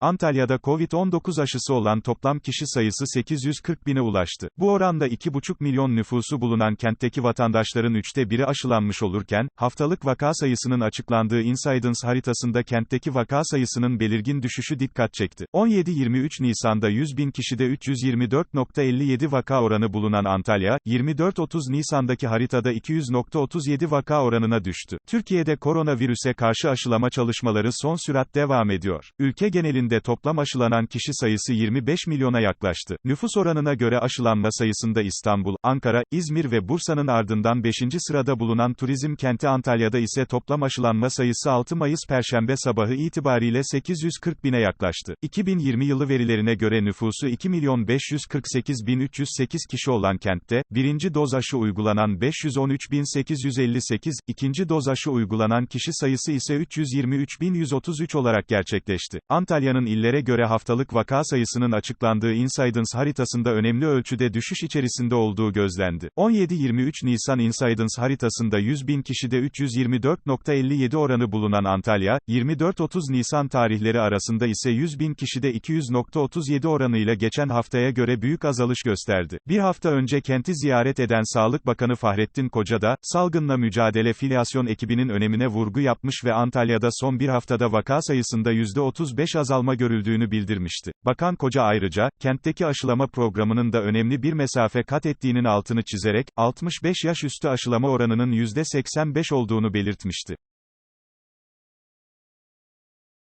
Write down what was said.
Antalya'da Covid-19 aşısı olan toplam kişi sayısı 840 bine ulaştı. Bu oranda 2,5 milyon nüfusu bulunan kentteki vatandaşların üçte biri aşılanmış olurken, haftalık vaka sayısının açıklandığı Incidence haritasında kentteki vaka sayısının belirgin düşüşü dikkat çekti. 17-23 Nisan'da 100 bin kişide 324.57 vaka oranı bulunan Antalya, 24-30 Nisan'daki haritada 200.37 vaka oranına düştü. Türkiye'de koronavirüse karşı aşılama çalışmaları son sürat devam ediyor. Ülke genelinde toplam aşılanan kişi sayısı 25 milyona yaklaştı. Nüfus oranına göre aşılanma sayısında İstanbul, Ankara, İzmir ve Bursa'nın ardından 5. sırada bulunan turizm kenti Antalya'da ise toplam aşılanma sayısı 6 Mayıs Perşembe sabahı itibariyle 840 bine yaklaştı. 2020 yılı verilerine göre nüfusu 2 milyon 548 bin 308 kişi olan kentte, birinci doz aşı uygulanan 513 bin 858, ikinci doz aşı uygulanan kişi sayısı ise 323 bin 133 olarak gerçekleşti. Antalya'nın illere göre haftalık vaka sayısının açıklandığı Incidence haritasında önemli ölçüde düşüş içerisinde olduğu gözlendi. 17-23 Nisan Incidence haritasında 100 bin kişide 324.57 oranı bulunan Antalya, 24-30 Nisan tarihleri arasında ise 100 bin kişide 200.37 oranıyla geçen haftaya göre büyük azalış gösterdi. Bir hafta önce kenti ziyaret eden Sağlık Bakanı Fahrettin Koca da, salgınla mücadele filyasyon ekibinin önemine vurgu yapmış ve Antalya'da son bir haftada vaka sayısında %35 azalma görüldüğünü bildirmişti. Bakan Koca ayrıca, kentteki aşılama programının da önemli bir mesafe kat ettiğinin altını çizerek, 65 yaş üstü aşılama oranının %85 olduğunu belirtmişti.